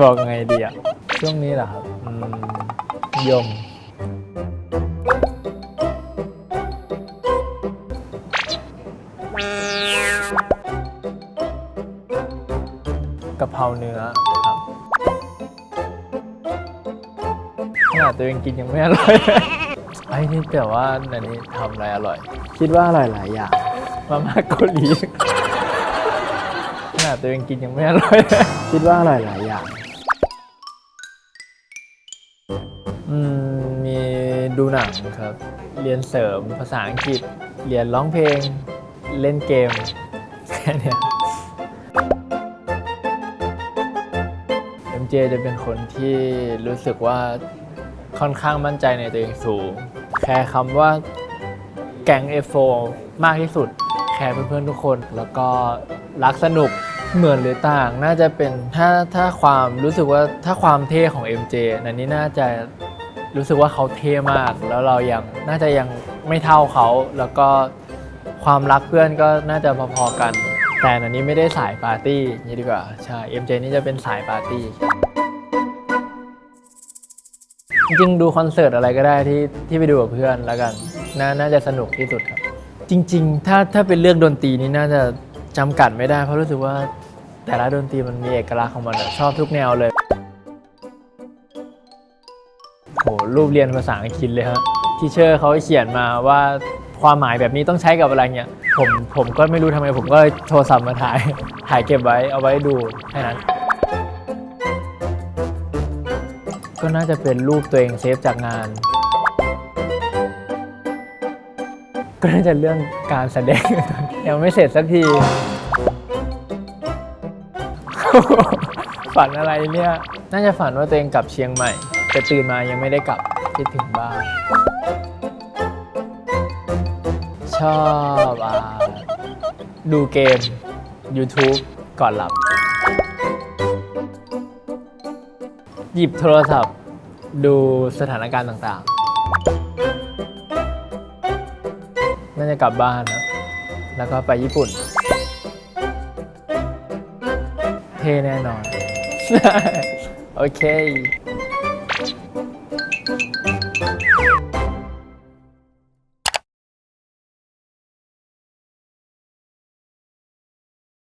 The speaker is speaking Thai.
บอกไงดีอะช่วงนี้เหรอครับอืมยม กะเพราเนื้อครับขนาดตัวเองกินยังไม่อร่อย ไอ้นี่แต่ว่าอันนี้ทำอะไรอร่อย คิดว่าอร่อยหลายอย่าง มาม่าเกาหลีขนาดตัวเองกินยังไม่อร่อย คิดว่าอร่อยหลายอย่าง อืมมีดูหนังครับ เรียนเสริมภาษาอังกฤษ เรียนร้องเพลง เล่นเกมแค่เนี้ย MJ จะเป็นคนที่รู้สึกว่าค่อนข้างมั่นใจในตัวเองสูง แคร์คำว่าแก๊ง F4 มากที่สุด แคร์เพื่อนๆทุกคน แล้วก็รักสนุก เหมือนหรือต่างน่าจะเป็นถ้าถ้าความรู้สึกว่าถ้าความเท่ของ MJ นันนี้น่าจะรู้สึกว่าเขาเท่มาก แล้วเรายังน่าจะยังไม่เท่าเขาแล้วก็ความรักเพื่อนก็น่าจะพอๆกัน แต่อันนี้ไม่ได้สายปาร์ตี้งนี้ดีกว่าใช่ MJ นี่จะเป็นสายปาร์ตี้จริงดูคอนเสิร์ตอะไรก็ได้ที่ที่ไปดูกับเพื่อนแล้วกันนน่าจะสนุกที่สุดครับ จริง ๆ ถ้าถ้าเป็นเรื่องดนตรีนี่น่าจะจำกัดไม่ได้เพราะรู้สึกว่า แต่ละดนตรีมันมีเอกลักษณ์ของมันอะชอบทุกแนวเลยโหรูปเรียนภาษาอังกฤษเลยฮะที่เชอร์เขาเขียนมาว่าความหมายแบบนี้ต้องใช้กับอะไรเงี้ยผมผมก็ไม่รู้ทำไมผมก็โทรศัพท์มาถ่าย ถ่ายเก็บไว้เอาไว้ดูแค่นั้นก็น่าจะเป็นรูปตัวเองเซฟจากงาน ก็น่าจะเรื่องการแสดงยังไม่เสร็จสักที ฝันอะไรเนี่ย น่าจะฝันว่าตัวเองกลับเชียงใหม่ แต่ตื่นมายังไม่ได้กลับคิดถึงบ้าน ชอบอ่าดูเกม YouTube ก่อนหลับ หยิบโทรศัพท์ ดูสถานการณ์ต่างๆ น่าจะกลับบ้านนะ แล้วก็ไปญี่ปุ่น ท่แน่นอน โอเค